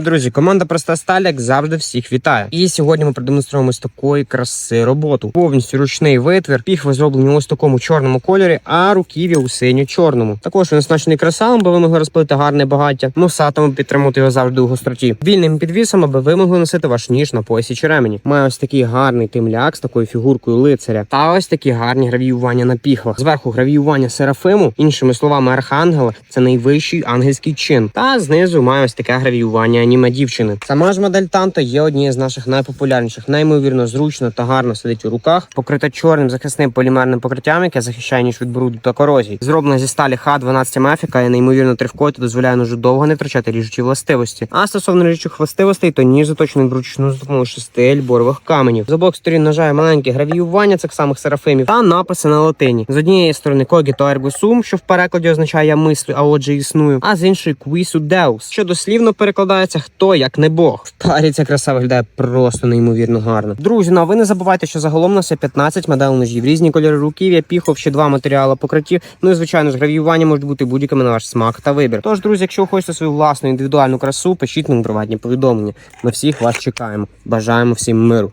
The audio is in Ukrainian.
Друзі, команда Проста Сталь, як завжди, всіх вітає. І сьогодні ми продемонструємо ось такої краси роботу. Повністю ручний витвір. Піхви зроблені ось такому чорному кольорі, а руків'я у синьо-чорному. Також він оснащений красалом, бо ви могли розпилити гарне багаття. Мусатами підтримувати його завжди у гостроті. Вільним підвісом, аби ви могли носити ваш ніж на поясі чи ремені. Має ось такий гарний тимляк з такою фігуркою лицаря. Та ось такі гарні гравіювання на піхвах. Зверху гравіювання серафиму, іншими словами, архангела. Це найвищий ангельський чин. Та знизу має ось таке гравіювання аніме дівчини. Сама ж модель Танто є однією з наших найпопулярніших, неймовірно зручно та гарно сидить у руках, покрита чорним захисним полімерним покриттям, яке захищає ніж від бруду та корозії. Зроблена зі сталі Х12 МФ, яка є неймовірно тривкою та дозволяє ножу довго не втрачати ріжучі властивості. А стосовно ріжучих властивостей, то ніж заточений вручну за допомогою шести ельборових каменів. З обох сторін ножа є маленьке гравіювання цих самих серафимів та написи на латині. З однієї сторони Когіто Ergo що в перекладі означає я мислю, а отже існую, а з іншої Quisу Deus, що дослівно перекладається хто як не Бог. В парі ця краса виглядає просто неймовірно гарно. Друзі, ну а ви не забувайте, що загалом на все є 15 моделей ножів, різні кольори руків'я, піхов, ще два матеріали покриттів. Ну і звичайно ж гравіювання можуть бути будь-якими на ваш смак та вибір. Тож, друзі, якщо ви хочете свою власну індивідуальну красу, пишіть нам приватні повідомлення. Ми всіх вас чекаємо. Бажаємо всім миру.